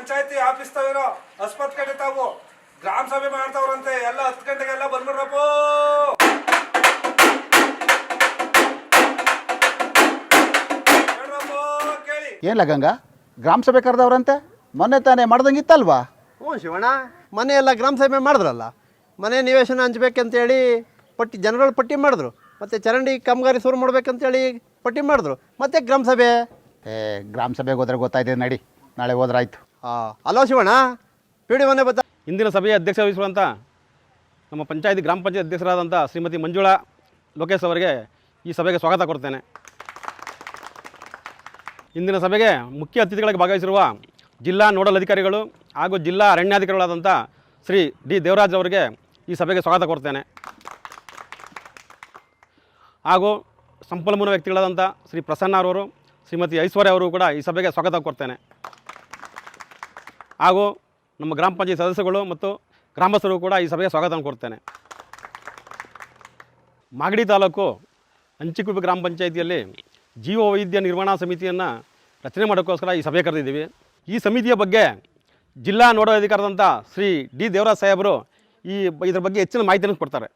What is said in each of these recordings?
ಪಂಚಾಯತಿ office ತಾವಿರೋ ಆಸ್ಪತ್ರೆ ಕಡೆ ತಾವು ಗ್ರಾಮ ಸಭೆ ಮಾಡ್ತಾವ್ರಂತೆ ಎಲ್ಲ ಹತ್ತು ಗಂಟೆಗೆಲ್ಲ ಬಂದ್ಬಿಡ್ರಪ್ಪ. ಕೇಳಿ. ಏನ್ಲ ಗಂಗಾ? ಗ್ರಾಮ ಸಭೆ ಕರೆದವ್ರಂತೆ? ಮೊನ್ನೆ ತಾನೇ ಮಾಡ್ದಂಗಿತ್ತಲ್ವಾ? ಹ್ಞೂ ಶಿವಣ್ಣ ಮನೆ ಎಲ್ಲ ಗ್ರಾಮ ಸಭೆ ಮಾಡಿದ್ರಲ್ಲ? ಮನೆ ನಿವೇಶನ ಹಂಚ್ಬೇಕಂತೇಳಿ ಪಟ್ಟಿ ಜನಗಳು ಪಟ್ಟಿ ಮಾಡಿದ್ರು. ಮತ್ತು ಚರಂಡಿ ಕಾಮಗಾರಿ ಶುರು ಮಾಡ್ಬೇಕಂತೇಳಿ ಪಟ್ಟಿ ಮಾಡಿದ್ರು. ಮತ್ತೆ ಗ್ರಾಮ ಸಭೆ? ಏ ಗ್ರಾಮ ಸಭೆಗೆ ಹೋದ್ರೆ ಗೊತ್ತಾಯ್ತದೆ ನಡಿ ನಾಳೆ ಹೋದ್ರಾಯ್ತು ಹಾಂ ಅಲೋ ಶಿವಣ್ಣ ಪಿ ಡಿ ಒಂದೇ ಬತ್ತ ಇಂದಿನ ಸಭೆಯ ಅಧ್ಯಕ್ಷ ವಹಿಸುವಂಥ ನಮ್ಮ ಪಂಚಾಯತಿ ಗ್ರಾಮ ಪಂಚಾಯತ್ ಅಧ್ಯಕ್ಷರಾದಂಥ ಶ್ರೀಮತಿ ಮಂಜುಳಾ ಲೋಕೇಶ್ ಅವರಿಗೆ ಈ ಸಭೆಗೆ ಸ್ವಾಗತ ಕೊಡ್ತೇನೆ. ಇಂದಿನ ಸಭೆಗೆ ಮುಖ್ಯ ಅತಿಥಿಗಳಾಗಿ ಭಾಗವಹಿಸಿರುವ ಜಿಲ್ಲಾ ನೋಡಲ್ ಅಧಿಕಾರಿಗಳು ಹಾಗೂ ಜಿಲ್ಲಾ ಅರಣ್ಯಾಧಿಕಾರಿಗಳಾದಂಥ ಶ್ರೀ ಡಿ ದೇವರಾಜ್ ಅವರಿಗೆ ಈ ಸಭೆಗೆ ಸ್ವಾಗತ ಕೊಡ್ತೇನೆ. ಹಾಗೂ ಸಂಪನ್ಮೂಲ ವ್ಯಕ್ತಿಗಳಾದಂಥ ಶ್ರೀ ಪ್ರಸನ್ನ ಅವರು, ಶ್ರೀಮತಿ ಐಶ್ವರ್ಯ ಅವರು ಕೂಡ ಈ ಸಭೆಗೆ ಸ್ವಾಗತ ಕೊಡ್ತೇನೆ. ಹಾಗೂ ನಮ್ಮ ಗ್ರಾಮ ಪಂಚಾಯತ್ ಸದಸ್ಯಗಳು ಮತ್ತು ಗ್ರಾಮಸ್ಥರು ಕೂಡ ಈ ಸಭೆಗೆ ಸ್ವಾಗತವನ್ನು ಕೊಡ್ತೇನೆ ಮಾಗಡಿ ತಾಲೂಕು ಹಂಚಿಕುಪ್ಪೆ ಗ್ರಾಮ ಪಂಚಾಯಿತಿಯಲ್ಲಿ ಜೀವ ವೈದ್ಯ ನಿರ್ವಹಣಾ ಸಮಿತಿಯನ್ನು ರಚನೆ ಮಾಡೋಕ್ಕೋಸ್ಕರ ಈ ಸಭೆ ಕರೆದಿದ್ದೀವಿ. ಈ ಸಮಿತಿಯ ಬಗ್ಗೆ ಜಿಲ್ಲಾ ನೋಡಲ್ ಅಧಿಕಾರದಂಥ ಶ್ರೀ ಡಿ ದೇವರಾಜ್ ಸಾಹೇಬರು ಈ ಇದರ ಬಗ್ಗೆ ಹೆಚ್ಚಿನ ಮಾಹಿತಿಯನ್ನು ಕೊಡ್ತಾರೆ.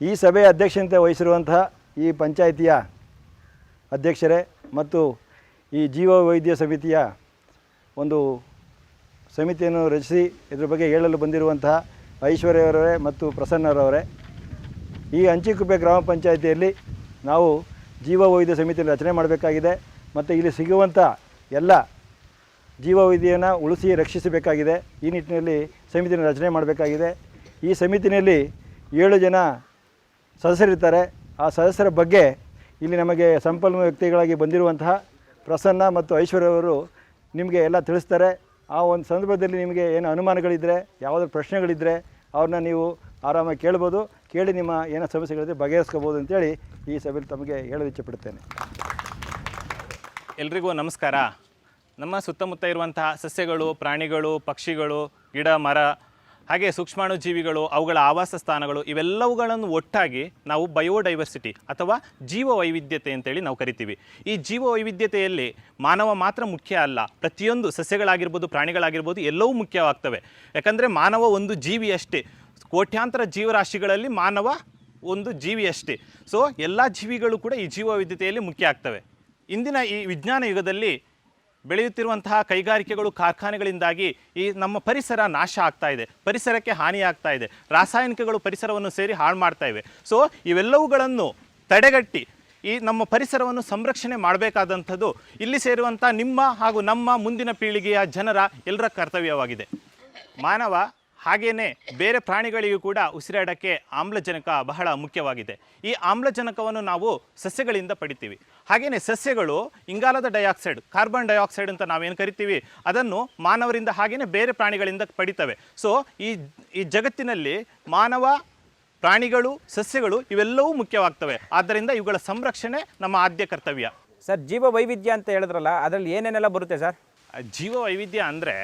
ಈ ಸಭೆಯ ಅಧ್ಯಕ್ಷತೆ ವಹಿಸಿರುವಂತಹ ಈ ಪಂಚಾಯಿತಿಯ ಅಧ್ಯಕ್ಷರೇ ಮತ್ತು ಈ ಜೀವ ವೈದ್ಯ ಸಮಿತಿಯ ಒಂದು ಸಮಿತಿಯನ್ನು ರಚಿಸಿ ಇದ್ರ ಬಗ್ಗೆ ಹೇಳಲು ಬಂದಿರುವಂತಹ ಐಶ್ವರ್ಯವರವರೇ ಮತ್ತು ಪ್ರಸನ್ನರವರೇ ಈ ಅಂಚಿಕುಪ್ಪೆ ಗ್ರಾಮ ಪಂಚಾಯಿತಿಯಲ್ಲಿ ನಾವು ಜೀವ ವೈದ್ಯ ಸಮಿತಿಯನ್ನು ರಚನೆ ಮಾಡಬೇಕಾಗಿದೆ ಮತ್ತು ಇಲ್ಲಿ ಸಿಗುವಂಥ ಎಲ್ಲ ಜೀವವೈದ್ಯನ ಉಳಿಸಿ ರಕ್ಷಿಸಬೇಕಾಗಿದೆ. ಈ ನಿಟ್ಟಿನಲ್ಲಿ ಸಮಿತಿನ ರಚನೆ ಮಾಡಬೇಕಾಗಿದೆ. ಈ ಸಮಿತಿನಲ್ಲಿ ಏಳು ಜನ ಸದಸ್ಯರಿರ್ತಾರೆ. ಆ ಸದಸ್ಯರ ಬಗ್ಗೆ ಇಲ್ಲಿ ನಮಗೆ ಸಂಪನ್ಮೂಲ ವ್ಯಕ್ತಿಗಳಾಗಿ ಬಂದಿರುವಂತಹ ಪ್ರಸನ್ನ ಮತ್ತು ಐಶ್ವರ್ಯ ಅವರು ನಿಮಗೆ ಎಲ್ಲ ತಿಳಿಸ್ತಾರೆ. ಆ ಒಂದು ಸಂದರ್ಭದಲ್ಲಿ ನಿಮಗೆ ಏನು ಅನುಮಾನಗಳಿದ್ದರೆ ಯಾವುದಾದ್ರು ಪ್ರಶ್ನೆಗಳಿದ್ದರೆ ಅವ್ರನ್ನ ನೀವು ಆರಾಮಾಗಿ ಕೇಳ್ಬೋದು. ಕೇಳಿ ನಿಮ್ಮ ಏನೋ ಸಮಸ್ಯೆಗಳಿದ್ರೆ ಬಗೆಹರಿಸ್ಕೋಬೋದು ಅಂತೇಳಿ ಈ ಸಭೆಯಲ್ಲಿ ತಮಗೆ ಹೇಳಲು ಇಚ್ಛೆಪಡುತ್ತೇನೆ. ಎಲ್ರಿಗೂ ನಮಸ್ಕಾರ. ನಮ್ಮ ಸುತ್ತಮುತ್ತ ಇರುವಂತಹ ಸಸ್ಯಗಳು, ಪ್ರಾಣಿಗಳು, ಪಕ್ಷಿಗಳು, ಗಿಡ, ಮರ ಹಾಗೆ ಸೂಕ್ಷ್ಮಾಣು ಜೀವಿಗಳು ಅವುಗಳ ಆವಾಸ ಸ್ಥಾನಗಳು ಇವೆಲ್ಲವುಗಳನ್ನು ಒಟ್ಟಾಗಿ ನಾವು ಬಯೋಡೈವರ್ಸಿಟಿ ಅಥವಾ ಜೀವ ವೈವಿಧ್ಯತೆ ಅಂತೇಳಿ ನಾವು ಕರಿತೀವಿ. ಈ ಜೀವ ವೈವಿಧ್ಯತೆಯಲ್ಲಿ ಮಾನವ ಮಾತ್ರ ಮುಖ್ಯ ಅಲ್ಲ, ಪ್ರತಿಯೊಂದು ಸಸ್ಯಗಳಾಗಿರ್ಬೋದು, ಪ್ರಾಣಿಗಳಾಗಿರ್ಬೋದು ಎಲ್ಲವೂ ಮುಖ್ಯವಾಗ್ತವೆ. ಯಾಕಂದರೆ ಮಾನವ ಒಂದು ಜೀವಿಯಷ್ಟೇ. ಕೋಟ್ಯಾಂತರ ಜೀವರಾಶಿಗಳಲ್ಲಿ ಮಾನವ ಒಂದು ಜೀವಿಯಷ್ಟೇ. ಸೊ ಎಲ್ಲ ಜೀವಿಗಳು ಕೂಡ ಈ ಜೀವ ವೈವಿಧ್ಯತೆಯಲ್ಲಿ ಮುಖ್ಯ ಆಗ್ತವೆ. ಇಂದಿನ ಈ ವಿಜ್ಞಾನ ಯುಗದಲ್ಲಿ ಬೆಳೆಯುತ್ತಿರುವಂತಹ ಕೈಗಾರಿಕೆಗಳು ಕಾರ್ಖಾನೆಗಳಿಂದಾಗಿ ಈ ನಮ್ಮ ಪರಿಸರ ನಾಶ ಆಗ್ತಾ ಇದೆ. ಪರಿಸರಕ್ಕೆ ಹಾನಿ ಆಗ್ತಾ ಇದೆ. ರಾಸಾಯನಿಕಗಳು ಪರಿಸರವನ್ನು ಸೇರಿ ಹಾಳು ಮಾಡ್ತಾ ಇವೆ. ಸೊ ಇವೆಲ್ಲವುಗಳನ್ನು ತಡೆಗಟ್ಟಿ ಈ ನಮ್ಮ ಪರಿಸರವನ್ನು ಸಂರಕ್ಷಣೆ ಮಾಡಬೇಕಾದಂಥದ್ದು ಇಲ್ಲಿ ಸೇರುವಂಥ ನಿಮ್ಮ ಹಾಗೂ ನಮ್ಮ ಮುಂದಿನ ಪೀಳಿಗೆಯ ಜನರ ಎಲ್ಲರ ಕರ್ತವ್ಯವಾಗಿದೆ. ಮಾನವ ಹಾಗೆಯೇ ಬೇರೆ ಪ್ರಾಣಿಗಳಿಗೂ ಕೂಡ ಉಸಿರಾಡಕ್ಕೆ ಆಮ್ಲಜನಕ ಬಹಳ ಮುಖ್ಯವಾಗಿದೆ. ಈ ಆಮ್ಲಜನಕವನ್ನು ನಾವು ಸಸ್ಯಗಳಿಂದ ಪಡಿತೀವಿ. ಹಾಗೆಯೇ ಸಸ್ಯಗಳು ಇಂಗಾಲದ ಡೈಆಕ್ಸೈಡ್, ಕಾರ್ಬನ್ ಡೈಆಕ್ಸೈಡ್ ಅಂತ ನಾವೇನು ಕರಿತೀವಿ, ಅದನ್ನು ಮಾನವರಿಂದ ಹಾಗೆಯೇ ಬೇರೆ ಪ್ರಾಣಿಗಳಿಂದ ಪಡಿತವೆ. ಸೊ, ಈ ಈ ಜಗತ್ತಿನಲ್ಲಿ ಮಾನವ, ಪ್ರಾಣಿಗಳು, ಸಸ್ಯಗಳು ಇವೆಲ್ಲವೂ ಮುಖ್ಯವಾಗ್ತವೆ. ಆದ್ದರಿಂದ ಇವುಗಳ ಸಂರಕ್ಷಣೆ ನಮ್ಮ ಆದ್ಯ ಕರ್ತವ್ಯ. ಸರ್ ಜೀವ ವೈವಿಧ್ಯ ಅಂತ ಹೇಳಿದ್ರಲ್ಲ, ಅದರಲ್ಲಿ ಏನೇನೆಲ್ಲ ಬರುತ್ತೆ ಸರ್? ಜೀವ ವೈವಿಧ್ಯ ಅಂದರೆ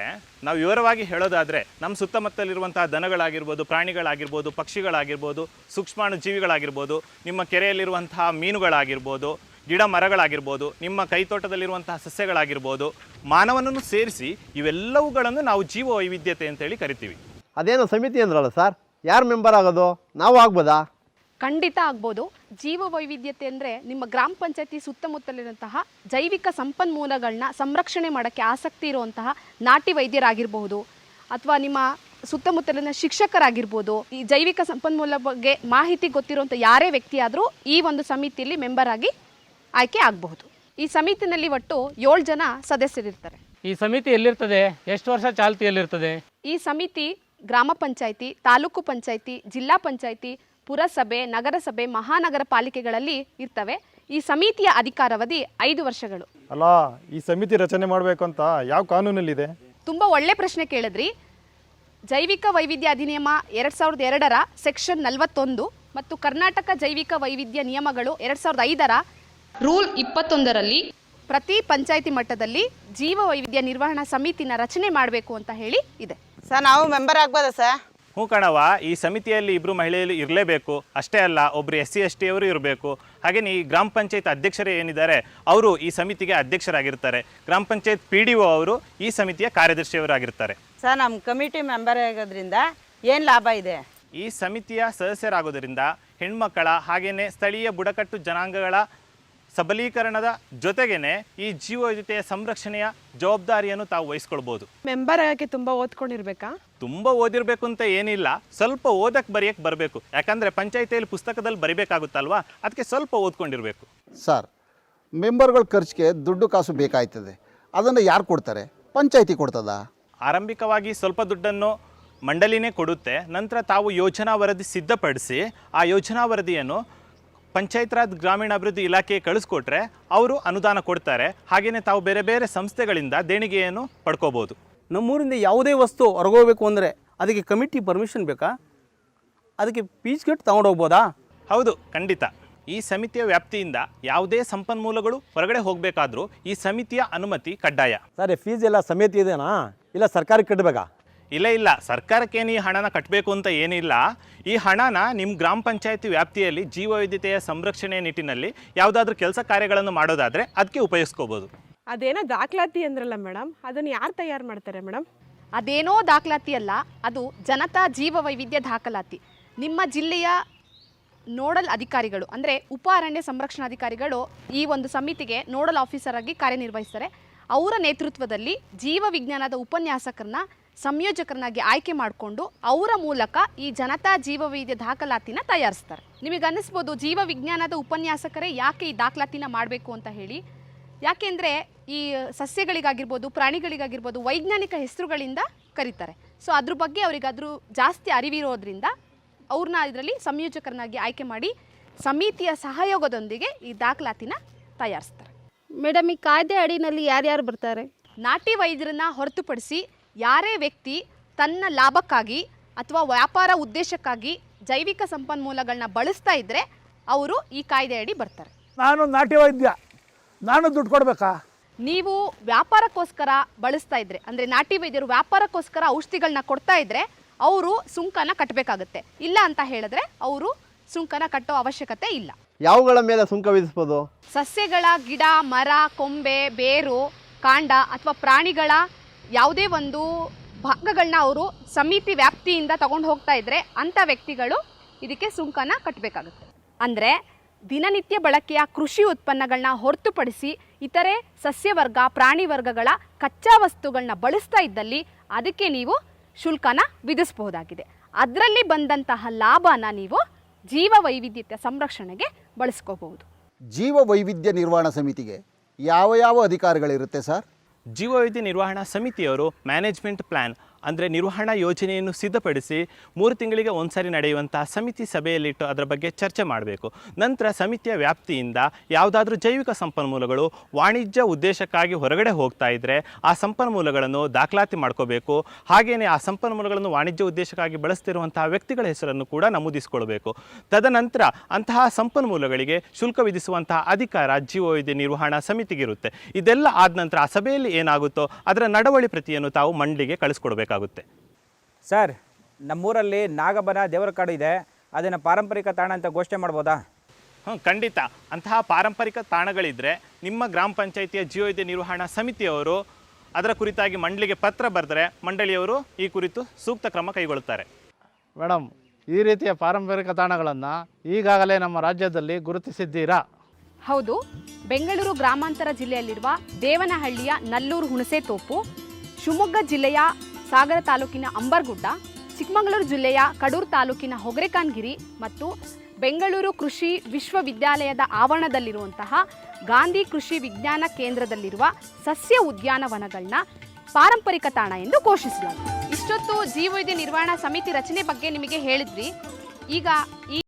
ನಾವು ವಿವರವಾಗಿ ಹೇಳೋದಾದರೆ ನಮ್ಮ ಸುತ್ತಮುತ್ತಲಿರುವಂತಹ ದನಗಳಾಗಿರ್ಬೋದು, ಪ್ರಾಣಿಗಳಾಗಿರ್ಬೋದು, ಪಕ್ಷಿಗಳಾಗಿರ್ಬೋದು ಸೂಕ್ಷ್ಮಾಣು ಜೀವಿಗಳಾಗಿರ್ಬೋದು ನಿಮ್ಮ ಕೆರೆಯಲ್ಲಿರುವಂತಹ ಮೀನುಗಳಾಗಿರ್ಬೋದು, ಗಿಡ ಮರಗಳಾಗಿರ್ಬೋದು, ನಿಮ್ಮ ಕೈತೋಟದಲ್ಲಿರುವಂತಹ ಸಸ್ಯಗಳಾಗಿರ್ಬೋದು, ಮಾನವನನ್ನು ಸೇರಿಸಿ ಇವೆಲ್ಲವುಗಳನ್ನು ನಾವು ಜೀವ ವೈವಿಧ್ಯತೆ ಅಂತೇಳಿ ಕರಿತೀವಿ. ಅದೇನೋ ಸಮಿತಿ ಅಂದ್ರಲ್ಲ ಸರ್? ಯಾರು ಮೆಂಬರ್ ಆಗೋದು? ನಾವು ಆಗ್ಬೋದಾ? ಖಂಡಿತ ಆಗ್ಬೋದು. ಜೀವ ವೈವಿಧ್ಯತೆ ಅಂದರೆ ನಿಮ್ಮ ಗ್ರಾಮ ಪಂಚಾಯತಿ ಸುತ್ತಮುತ್ತಲಿರುವಂತಹ ಜೈವಿಕ ಸಂಪನ್ಮೂಲಗಳನ್ನ ಸಂರಕ್ಷಣೆ ಮಾಡೋಕ್ಕೆ ಆಸಕ್ತಿ ಇರುವಂತಹ ನಾಟಿ ವೈದ್ಯರಾಗಿರಬಹುದು. ಅಥವಾ ನಿಮ್ಮ ಸುತ್ತಮುತ್ತಲಿನ ಶಿಕ್ಷಕರಾಗಿರ್ಬೋದು. ಈ ಜೈವಿಕ ಸಂಪನ್ಮೂಲ ಬಗ್ಗೆ ಮಾಹಿತಿ ಗೊತ್ತಿರುವಂಥ ಯಾರೇ ವ್ಯಕ್ತಿಯಾದರೂ ಈ ಒಂದು ಸಮಿತಿಯಲ್ಲಿ ಮೆಂಬರ್ ಆಗಿ ಆಯ್ಕೆ ಆಗಬಹುದು. ಈ ಸಮಿತಿನಲ್ಲಿ ಒಟ್ಟು ಏಳು ಜನ ಸದಸ್ಯರಿರ್ತಾರೆ. ಈ ಸಮಿತಿ ಎಲ್ಲಿರ್ತದೆ? ಎಷ್ಟು ವರ್ಷ ಚಾಲ್ತಿಯಲ್ಲಿರ್ತದೆ? ಈ ಸಮಿತಿ ಗ್ರಾಮ ಪಂಚಾಯಿತಿ ತಾಲೂಕು ಪಂಚಾಯಿತಿ ಜಿಲ್ಲಾ ಪಂಚಾಯಿತಿ ಪುರಸಭೆ ನಗರಸಭೆ ಮಹಾನಗರ ಪಾಲಿಕೆಗಳಲ್ಲಿ ಇರ್ತವೆ. ಈ ಸಮಿತಿಯ ಅಧಿಕಾರಾವಧಿ ಐದು ವರ್ಷಗಳು. ಅಲ್ಲ ಈ ಸಮಿತಿ ರಚನೆ ಮಾಡಬೇಕು ಅಂತ ಯಾವ ಕಾನೂನಲ್ಲಿದೆ? ತುಂಬ ಒಳ್ಳೆ ಪ್ರಶ್ನೆ ಕೇಳಿದ್ರಿ. ಜೈವಿಕ ವೈವಿಧ್ಯ ಅಧಿನಿಯಮ ಎರಡು ಸಾವಿರದ ಎರಡರ ಸೆಕ್ಷನ್ ನಲವತ್ತೊಂದು ಮತ್ತು ಕರ್ನಾಟಕ ಜೈವಿಕ ವೈವಿಧ್ಯ ನಿಯಮಗಳು ಎರಡು ಸಾವಿರದ ಐದರ ರೂಲ್ ಇಪ್ಪತ್ತೊಂದರಲ್ಲಿ ಪ್ರತಿ ಪಂಚಾಯಿತಿ ಮಟ್ಟದಲ್ಲಿ ಜೀವ ವೈವಿಧ್ಯ ನಿರ್ವಹಣಾ ಸಮಿತಿನ ರಚನೆ ಮಾಡಬೇಕು ಅಂತ ಹೇಳಿ ಇದೆ. ಸರ್ ನಾವು ಮೆಂಬರ್ ಆಗ್ಬೋದಾ ಸರ್? ಹ್ಞೂ ಕಣವ ಈ ಸಮಿತಿಯಲ್ಲಿ ಇಬ್ಬರು ಮಹಿಳೆಯರು ಇರಲೇಬೇಕು. ಅಷ್ಟೇ ಅಲ್ಲ ಒಬ್ಬರು ಎಸ್ ಸಿ ಎಸ್ ಟಿ ಅವರು ಇರಬೇಕು. ಹಾಗೆಯೇ ಈ ಗ್ರಾಮ ಪಂಚಾಯತ್ ಅಧ್ಯಕ್ಷರೇ ಏನಿದ್ದಾರೆ ಅವರು ಈ ಸಮಿತಿಗೆ ಅಧ್ಯಕ್ಷರಾಗಿರ್ತಾರೆ. ಗ್ರಾಮ ಪಂಚಾಯತ್ ಪಿ ಡಿ ಒ ಅವರು ಈ ಸಮಿತಿಯ ಕಾರ್ಯದರ್ಶಿಯವರಾಗಿರ್ತಾರೆ. ಸರ್ ನಮ್ಮ ಕಮಿಟಿ ಮೆಂಬರ್ ಆಗೋದ್ರಿಂದ ಏನು ಲಾಭ ಇದೆ? ಈ ಸಮಿತಿಯ ಸದಸ್ಯರಾಗೋದರಿಂದ ಹೆಣ್ಮಕ್ಕಳ ಹಾಗೆಯೇ ಸ್ಥಳೀಯ ಬುಡಕಟ್ಟು ಜನಾಂಗಗಳ ಸಬಲೀಕರಣದ ಜೊತೆಗೇನೆ ಈ ಜೀವ ವೈವಿಧ್ಯತೆಯ ಸಂರಕ್ಷಣೆಯ ಜವಾಬ್ದಾರಿಯನ್ನು ತಾವು ವಹಿಸ್ಕೊಳ್ಬೋದು. ಮೆಂಬರ್ ಆಗಕ್ಕೆ ತುಂಬಾ ಓದ್ಕೊಂಡಿರ್ಬೇಕಾ? ತುಂಬಾ ಓದಿರಬೇಕು ಅಂತ ಏನಿಲ್ಲ ಸ್ವಲ್ಪ ಓದಕ್ ಬರೆಯಕ್ ಬರಬೇಕು. ಯಾಕಂದ್ರೆ ಪಂಚಾಯತಿಯಲ್ಲಿ ಪುಸ್ತಕದಲ್ಲಿ ಬರಿಬೇಕಾಗುತ್ತಲ್ವಾ? ಅದಕ್ಕೆ ಸ್ವಲ್ಪ ಓದ್ಕೊಂಡಿರಬೇಕು. ಸರ್ ಮೆಂಬರ್ಗಳ ಖರ್ಚಿಗೆ ದುಡ್ಡು ಕಾಸು ಬೇಕಾಯ್ತದೆ. ಅದನ್ನು ಯಾರು ಕೊಡ್ತಾರೆ? ಪಂಚಾಯತಿ ಕೊಡ್ತದಾ? ಆರಂಭಿಕವಾಗಿ ಸ್ವಲ್ಪ ದುಡ್ಡನ್ನು ಮಂಡಳಿನೇ ಕೊಡುತ್ತೆ. ನಂತರ ತಾವು ಯೋಜನಾ ವರದಿ ಸಿದ್ಧಪಡಿಸಿ ಆ ಯೋಜನಾ ವರದಿಯನ್ನು ಪಂಚಾಯತ್ ರಾಜ್ ಗ್ರಾಮೀಣಾಭಿವೃದ್ಧಿ ಇಲಾಖೆ ಕಳಿಸ್ಕೊಟ್ರೆ ಅವರು ಅನುದಾನ ಕೊಡ್ತಾರೆ. ಹಾಗೆಯೇ ತಾವು ಬೇರೆ ಬೇರೆ ಸಂಸ್ಥೆಗಳಿಂದ ದೇಣಿಗೆಯನ್ನು ಪಡ್ಕೋಬೋದು. ನಮ್ಮೂರಿಂದ ಯಾವುದೇ ವಸ್ತು ಹೊರಗೋಗಬೇಕು ಅಂದರೆ ಅದಕ್ಕೆ ಕಮಿಟಿ ಪರ್ಮಿಷನ್ ಬೇಕಾ? ಅದಕ್ಕೆ ಪೀಚ್ ಕಟ್ ಹೋಗ್ಬೋದಾ ಹೌದು ಖಂಡಿತ. ಈ ಸಮಿತಿಯ ವ್ಯಾಪ್ತಿಯಿಂದ ಯಾವುದೇ ಸಂಪನ್ಮೂಲಗಳು ಹೊರಗಡೆ ಹೋಗಬೇಕಾದ್ರೂ ಈ ಸಮಿತಿಯ ಅನುಮತಿ ಕಡ್ಡಾಯ. ಸರ್ ಫೀಸ್ ಎಲ್ಲ ಸಮಿತಿ ಇದೆನಾ? ಇಲ್ಲ ಸರ್ಕಾರಕ್ಕೆ ಕಟ್ಟಬೇಕಾ? ಇಲ್ಲ ಇಲ್ಲ. ಸರ್ಕಾರಕ್ಕೇನು ಈ ಹಣನ ಕಟ್ಟಬೇಕು ಅಂತ ಏನಿಲ್ಲ. ಈ ಹಣನ ನಿಮ್ಮ ಗ್ರಾಮ ಪಂಚಾಯತಿ ವ್ಯಾಪ್ತಿಯಲ್ಲಿ ಜೀವವೈದ್ಯತೆಯ ಸಂರಕ್ಷಣೆ ನಿಟ್ಟಿನಲ್ಲಿ ಯಾವುದಾದ್ರೂ ಕೆಲಸ ಕಾರ್ಯಗಳನ್ನು ಮಾಡೋದಾದರೆ ಅದಕ್ಕೆ ಉಪಯೋಗಿಸ್ಕೋಬೋದು. ಅದೇನೋ ದಾಖಲಾತಿ ಅಂದ್ರಲ್ಲ ಮೇಡಮ್ ಅದನ್ನು ಯಾರು ತಯಾರು ಮಾಡ್ತಾರೆ ಮೇಡಮ್ ಅದೇನೋ ದಾಖಲಾತಿ ಅಲ್ಲ ಅದು ಜನತಾ ಜೀವ ವೈವಿಧ್ಯ ದಾಖಲಾತಿ. ನಿಮ್ಮ ಜಿಲ್ಲೆಯ ನೋಡಲ್ ಅಧಿಕಾರಿಗಳು ಅಂದರೆ ಉಪ ಅರಣ್ಯ ಸಂರಕ್ಷಣಾಧಿಕಾರಿಗಳು ಈ ಒಂದು ಸಮಿತಿಗೆ ನೋಡಲ್ ಆಫೀಸರ್ ಆಗಿ ಕಾರ್ಯನಿರ್ವಹಿಸ್ತಾರೆ. ಅವರ ನೇತೃತ್ವದಲ್ಲಿ ಜೀವ ವಿಜ್ಞಾನದ ಉಪನ್ಯಾಸಕರನ್ನ ಸಂಯೋಜಕರನ್ನಾಗಿ ಆಯ್ಕೆ ಮಾಡಿಕೊಂಡು ಅವರ ಮೂಲಕ ಈ ಜನತಾ ಜೀವವೈದ್ಯ ದಾಖಲಾತಿನ ತಯಾರಿಸ್ತಾರೆ. ನಿಮಗೆ ಅನ್ನಿಸ್ಬೋದು ಜೀವ ವಿಜ್ಞಾನದ ಉಪನ್ಯಾಸಕರೇ ಯಾಕೆ ಈ ದಾಖಲಾತಿನ ಮಾಡಬೇಕು ಅಂತ ಹೇಳಿ? ಯಾಕೆಂದರೆ ಈ ಸಸ್ಯಗಳಿಗಾಗಿರ್ಬೋದು ಪ್ರಾಣಿಗಳಿಗಾಗಿರ್ಬೋದು ವೈಜ್ಞಾನಿಕ ಹೆಸರುಗಳಿಂದ ಕರೀತಾರೆ. ಸೊ ಅದ್ರ ಬಗ್ಗೆ ಅವ್ರಿಗೆ ಅದ್ರ ಜಾಸ್ತಿ ಅರಿವಿರೋದ್ರಿಂದ ಅವ್ರನ್ನ ಇದರಲ್ಲಿ ಸಂಯೋಜಕರನ್ನಾಗಿ ಆಯ್ಕೆ ಮಾಡಿ ಸಮಿತಿಯ ಸಹಯೋಗದೊಂದಿಗೆ ಈ ದಾಖಲಾತಿನ ತಯಾರಿಸ್ತಾರೆ. ಮೇಡಮ್ ಈ ಕಾಯ್ದೆ ಅಡಿನಲ್ಲಿ ಯಾರ್ಯಾರು ಬರ್ತಾರೆ? ನಾಟಿ ವೈದ್ಯರನ್ನ ಹೊರತುಪಡಿಸಿ ಯಾರೇ ವ್ಯಕ್ತಿ ತನ್ನ ಲಾಭಕ್ಕಾಗಿ ಅಥವಾ ವ್ಯಾಪಾರ ಉದ್ದೇಶಕ್ಕಾಗಿ ಜೈವಿಕ ಸಂಪನ್ಮೂಲಗಳನ್ನ ಬಳಸ್ತಾ ಇದ್ದರೆ ಅವರು ಈ ಕಾಯ್ದೆ ಅಡಿ ಬರ್ತಾರೆ. ನಾನು ನಾಟಿ ವೈದ್ಯ ನಾನು ದುಡ್ಡು ಕೊಡಬೇಕಾ? ನೀವು ವ್ಯಾಪಾರಕ್ಕೋಸ್ಕರ ಬಳಸ್ತಾ ಇದ್ರೆ ಅಂದರೆ ನಾಟಿ ವೈದ್ಯರು ವ್ಯಾಪಾರಕ್ಕೋಸ್ಕರ ಔಷಧಿಗಳನ್ನ ಕೊಡ್ತಾ ಇದ್ರೆ ಅವರು ಸುಂಕನ ಕಟ್ಟಬೇಕಾಗುತ್ತೆ ಇಲ್ಲ ಅಂತ ಹೇಳಿದ್ರೆ ಅವರು ಸುಂಕನ ಕಟ್ಟೋ ಅವಶ್ಯಕತೆ ಇಲ್ಲ. ಯಾವುಗಳ ಮೇಲೆ ಸುಂಕ ವಿಧಿಸ್ಬೋದು? ಸಸ್ಯಗಳ ಗಿಡ ಮರ ಕೊಂಬೆ ಬೇರು ಕಾಂಡ ಅಥವಾ ಪ್ರಾಣಿಗಳ ಯಾವುದೇ ಒಂದು ಭಾಗಗಳನ್ನ ಅವರು ಸಮಿತಿ ವ್ಯಾಪ್ತಿಯಿಂದ ತಗೊಂಡು ಹೋಗ್ತಾ ಇದ್ರೆ ಅಂಥ ವ್ಯಕ್ತಿಗಳು ಇದಕ್ಕೆ ಸುಂಕನ ಕಟ್ಟಬೇಕಾಗುತ್ತೆ ಅಂದರೆ ದಿನನಿತ್ಯ ಬಳಕೆಯ ಕೃಷಿ ಉತ್ಪನ್ನಗಳನ್ನ ಹೊರತುಪಡಿಸಿ ಇತರೆ ಸಸ್ಯವರ್ಗ ಪ್ರಾಣಿ ವರ್ಗಗಳ ಕಚ್ಚಾ ವಸ್ತುಗಳನ್ನ ಬಳಸ್ತಾ ಇದ್ದಲ್ಲಿ ಅದಕ್ಕೆ ನೀವು ಶುಲ್ಕನ ವಿಧಿಸಬಹುದಾಗಿದೆ. ಅದರಲ್ಲಿ ಬಂದಂತಹ ಲಾಭನ ನೀವು ಜೀವ ವೈವಿಧ್ಯತೆ ಸಂರಕ್ಷಣೆಗೆ ಬಳಸ್ಕೋಬಹುದು. ಜೀವ ವೈವಿಧ್ಯ ನಿರ್ವಹಣಾ ಸಮಿತಿಗೆ ಯಾವ ಯಾವ ಅಧಿಕಾರಿಗಳಿರುತ್ತೆ ಸರ್? ಜೀವವೈದ್ಯ ನಿರ್ವಹಣಾ ಸಮಿತಿಯವರು ಮ್ಯಾನೇಜ್ಮೆಂಟ್ ಪ್ಲ್ಯಾನ್ ಅಂದರೆ ನಿರ್ವಹಣಾ ಯೋಜನೆಯನ್ನು ಸಿದ್ಧಪಡಿಸಿ ಮೂರು ತಿಂಗಳಿಗೆ ಒಂದು ಸಾರಿ ನಡೆಯುವಂಥ ಸಮಿತಿ ಸಭೆಯಲ್ಲಿಟ್ಟು ಅದರ ಬಗ್ಗೆ ಚರ್ಚೆ ಮಾಡಬೇಕು. ನಂತರ ಸಮಿತಿಯ ವ್ಯಾಪ್ತಿಯಿಂದ ಯಾವುದಾದ್ರೂ ಜೈವಿಕ ಸಂಪನ್ಮೂಲಗಳು ವಾಣಿಜ್ಯ ಉದ್ದೇಶಕ್ಕಾಗಿ ಹೊರಗಡೆ ಹೋಗ್ತಾ ಇದ್ದರೆ ಆ ಸಂಪನ್ಮೂಲಗಳನ್ನು ದಾಖಲಾತಿ ಮಾಡ್ಕೋಬೇಕು. ಹಾಗೆಯೇ ಆ ಸಂಪನ್ಮೂಲಗಳನ್ನು ವಾಣಿಜ್ಯ ಉದ್ದೇಶಕ್ಕಾಗಿ ಬಳಸ್ತಿರುವಂತಹ ವ್ಯಕ್ತಿಗಳ ಹೆಸರನ್ನು ಕೂಡ ನಮೂದಿಸಿಕೊಳ್ಬೇಕು. ತದನಂತರ ಅಂತಹ ಸಂಪನ್ಮೂಲಗಳಿಗೆ ಶುಲ್ಕ ವಿಧಿಸುವಂತಹ ಅಧಿಕಾರ ಜೀವವೈದ್ಯ ನಿರ್ವಹಣಾ ಸಮಿತಿಗಿರುತ್ತೆ. ಇದೆಲ್ಲ ಆದ ನಂತರ ಆ ಸಭೆಯಲ್ಲಿ ಏನಾಗುತ್ತೋ ಅದರ ನಡವಳಿ ಪ್ರತಿಯನ್ನು ತಾವು ಮಂಡಳಿಗೆ ಕಳಿಸ್ಕೊಡ್ಬೇಕಾಗುತ್ತೆ ಸರ್ ನಮ್ಮೂರಲ್ಲಿ ನಾಗಬನ ದೇವರ ಕಾಡು ಇದೆ. ಅದನ್ನು ಪಾರಂಪರಿಕ ತಾಣ ಅಂತ ಘೋಷಣೆ ಮಾಡ್ಬೋದಾ? ಹ್ಞೂ ಖಂಡಿತ. ಅಂತಹ ಪಾರಂಪರಿಕ ತಾಣಗಳಿದ್ದರೆ ನಿಮ್ಮ ಗ್ರಾಮ ಪಂಚಾಯಿತಿಯ ಜೀವವೈದ್ಯ ನಿರ್ವಹಣಾ ಸಮಿತಿಯವರು ಅದರ ಕುರಿತಾಗಿ ಮಂಡಳಿಗೆ ಪತ್ರ ಬರೆದರೆ ಮಂಡಳಿಯವರು ಈ ಕುರಿತು ಸೂಕ್ತ ಕ್ರಮ ಕೈಗೊಳ್ಳುತ್ತಾರೆ. ಮೇಡಮ್ ಈ ರೀತಿಯ ಪಾರಂಪರಿಕ ತಾಣಗಳನ್ನು ಈಗಾಗಲೇ ನಮ್ಮ ರಾಜ್ಯದಲ್ಲಿ ಗುರುತಿಸಿದ್ದೀರಾ? ಹೌದು. ಬೆಂಗಳೂರು ಗ್ರಾಮಾಂತರ ಜಿಲ್ಲೆಯಲ್ಲಿರುವ ದೇವನಹಳ್ಳಿಯ ನಲ್ಲೂರು ಹುಣಸೆ ತೋಪು ಶಿವಮೊಗ್ಗ ಜಿಲ್ಲೆಯ ಸಾಗರ ತಾಲೂಕಿನ ಅಂಬರ್ಗುಡ್ಡ, ಚಿಕ್ಕಮಗಳೂರು ಜಿಲ್ಲೆಯ ಕಡೂರು ತಾಲೂಕಿನ ಹೊಗರೆಕಾನ್ಗಿರಿ ಮತ್ತು ಬೆಂಗಳೂರು ಕೃಷಿ ವಿಶ್ವವಿದ್ಯಾಲಯದ ಆವರಣದಲ್ಲಿರುವಂತಹ ಗಾಂಧಿ ಕೃಷಿ ವಿಜ್ಞಾನ ಕೇಂದ್ರದಲ್ಲಿರುವ ಸಸ್ಯ ಉದ್ಯಾನವನಗಳನ್ನ ಪಾರಂಪರಿಕ ತಾಣ ಎಂದು ಘೋಷಿಸಲಾಗಿದೆ. ಇಷ್ಟೊತ್ತು ಜೀವವೈದ್ಯ ನಿರ್ವಹಣಾ ಸಮಿತಿ ರಚನೆ ಬಗ್ಗೆ ನಿಮಗೆ ಹೇಳಿದ್ವಿ ಈಗ ಈ